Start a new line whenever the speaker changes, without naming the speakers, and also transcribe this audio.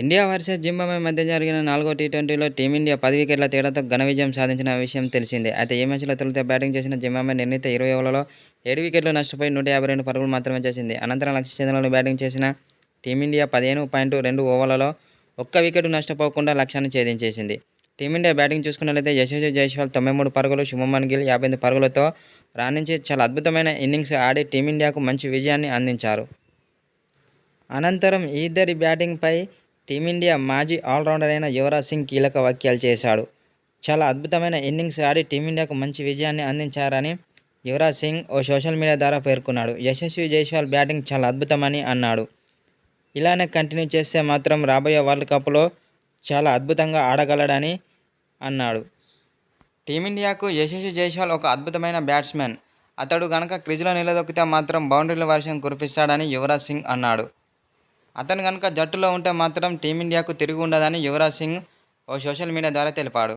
India versus Zimbabwe మధ్య జరిగిన నాలుగో టీ ట్వంటీలో టీమిండియా పది వికెట్ల తేడాతో ఘన విజయం సాధించిన విషయం తెలిసిందే. అయితే ఈ మ్యాచ్లో తొలుత బ్యాటింగ్ చేసిన జింబాబే నిర్ణీత ఇరవై ఓవర్లలో ఏడు వికెట్లు నష్టపోయి నూట యాభై రెండు పరుగులు మాత్రమే చేసింది. అనంతరం లక్ష్య చేతులను బ్యాటింగ్ చేసిన టీమిండియా పదిహేను పాయింట్ రెండు ఓవర్లలో ఒక్క వికెట్ నష్టపోకుండా లక్ష్యాన్ని ఛేదించేసింది. టీమిండియా బ్యాటింగ్ చూసుకున్నట్లయితే యశస్వి జైస్వాల్ తొంభై మూడు పరుగులు శుభమన్ గిల్ యాభై ఎనిమిది పరుగులతో రాణించి చాలా అద్భుతమైన ఇన్నింగ్స్ ఆడి టీమిండియాకు మంచి విజయాన్ని అందించారు. అనంతరం ఈ ఇద్దరి బ్యాటింగ్పై టీమిండియా మాజీ ఆల్రౌండర్ అయిన యువరాజ్ సింగ్ కీలక వ్యాఖ్యలు చేశాడు. చాలా అద్భుతమైన ఇన్నింగ్స్ ఆడి టీమిండియాకు మంచి విజయాన్ని అందించారని యువరాజ్ సింగ్ ఓ సోషల్ మీడియా ద్వారా పేర్కొన్నాడు. యశస్వి జైస్వాల్ బ్యాటింగ్ చాలా అద్భుతమని అన్నాడు. ఇలానే కంటిన్యూ చేస్తే మాత్రం రాబోయే వరల్డ్ కప్లో చాలా అద్భుతంగా ఆడగలడని అన్నాడు. టీమిండియాకు యశస్వి జైస్వాల్ ఒక అద్భుతమైన బ్యాట్స్మెన్. అతడు గనక క్రిజ్లో నిలదొక్కితే మాత్రం బౌండరీల వర్షం కురిపిస్తాడని యువరాజ్ సింగ్ అన్నాడు. అతను కనుక జట్టులో ఉంటే మాత్రం టీమిండియాకు తిరిగి ఉండదని యువరాజ్ సింగ్ ఓ సోషల్ మీడియా ద్వారా తెలిపాడు.